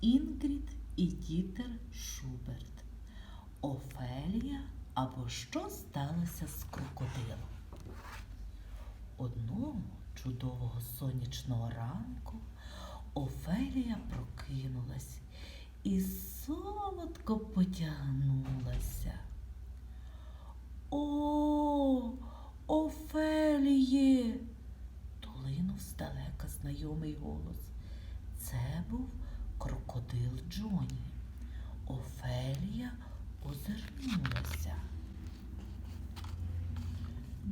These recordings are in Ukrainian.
Інгрід і Дітер Шуберт. Офелія або що сталося з крокодилом. Одного чудового сонячного ранку Офелія прокинулась і солодко потягнулася. О, Офеліє! долинув здалека знайомий голос. Це був крокодил Джоні. Офелія озирнулася.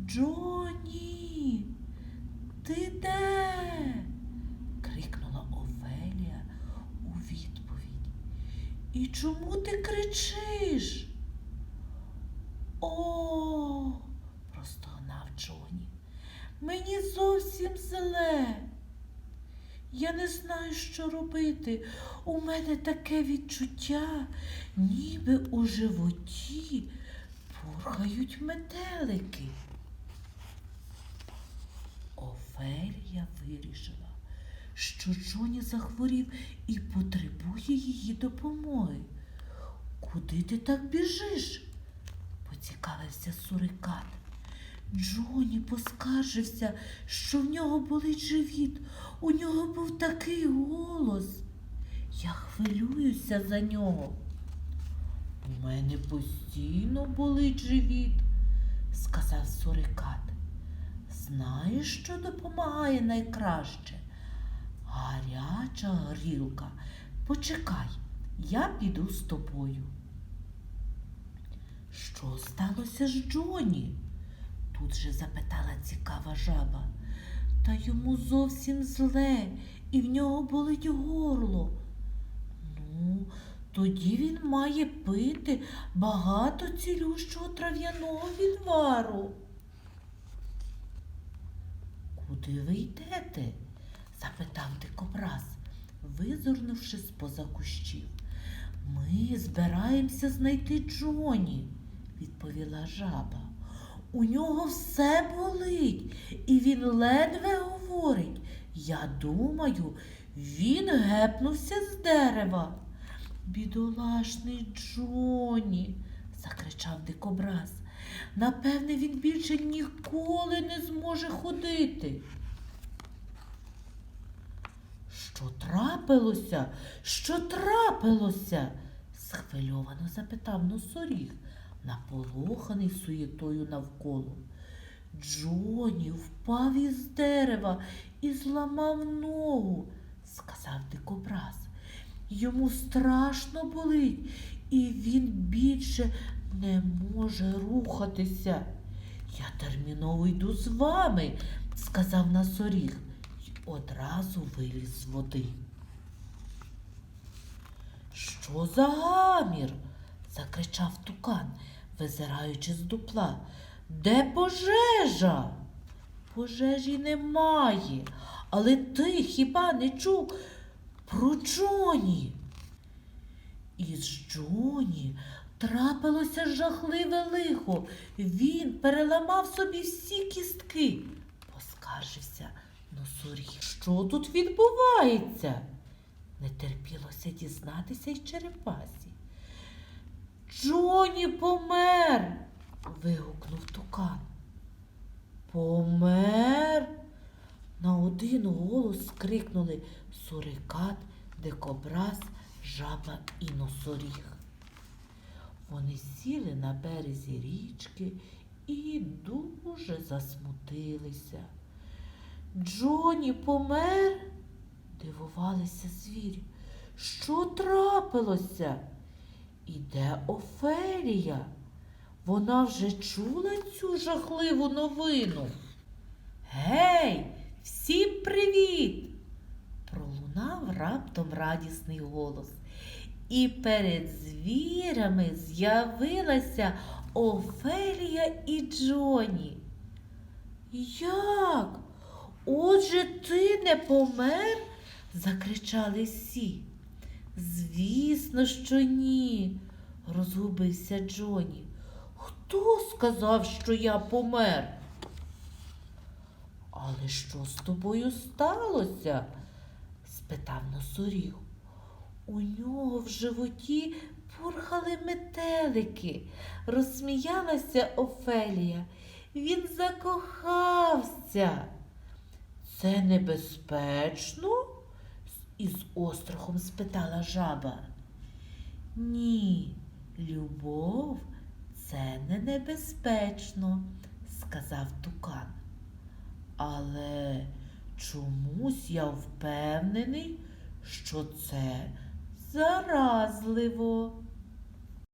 Джоні, ти де? крикнула Офелія у відповідь. І чому ти кричиш? О, простогнав Джоні. Мені зовсім зле. Я не знаю, що робити. У мене таке відчуття, ніби у животі пурхають метелики. Офелія вирішила, що Джоні захворів і потребує її допомоги. Куди ти так біжиш? поцікавився сурикат. Джоні поскаржився, що в нього болить живіт. У нього був такий голос. Я хвилююся за нього. У мене постійно болить живіт, сказав сурикат. Знаєш, що допомагає найкраще? Гаряча горілка. Почекай, я піду з тобою. Що сталося з Джоні? Тут же запитала цікава жаба. Та йому зовсім зле, і в нього болить горло. Ну, тоді він має пити багато цілющого трав'яного відвару. Куди ви йдете? запитав дикобраз, визирнувши з-поза кущів. Ми збираємося знайти Джоні, відповіла жаба. У нього все болить, і він ледве говорить. Я думаю, він гепнувся з дерева. Бідолашний Джоні, закричав дикобраз. Напевне, він більше ніколи не зможе ходити. Що трапилося? Що трапилося? схвильовано запитав носоріг, наполоханий суєтою навколо. Джоні впав із дерева і зламав ногу, сказав дикобраз. Йому страшно болить, і він більше не може рухатися. Я терміново йду з вами, сказав носоріг й одразу виліз з води. Що за гамір? закричав тукан, визираючи з дупла. Де пожежа? Пожежі немає, але ти хіба не чув про Джоні? Із Джоні трапилося жахливе лихо. Він переламав собі всі кістки, поскаржився носоріг. Що тут відбувається? Не терпілося дізнатися й черепасі. Джоні помер. вигукнув тукан. Помер? На один голос скрикнули сурикат, дикобраз, жаба і носоріг. Вони сіли на березі річки і дуже засмутилися. Джоні помер? Дивувалися звірі. Що трапилося? І де Офелія? Вона вже чула цю жахливу новину. Гей, всім привіт! Пролунав раптом радісний голос. І перед звірами з'явилася Офелія і Джоні. Як? Отже, ти не помер? закричали всі. Звісно, що ні, розгубився Джоні. Хто сказав, що я помер? Але що з тобою сталося? спитав носоріг. У нього в животі пурхали метелики, розсміялася Офелія. Він закохався. Це небезпечно? Із острахом спитала жаба. Ні, любов це не небезпечно, сказав тукан. Але чомусь я впевнений, що це заразливо.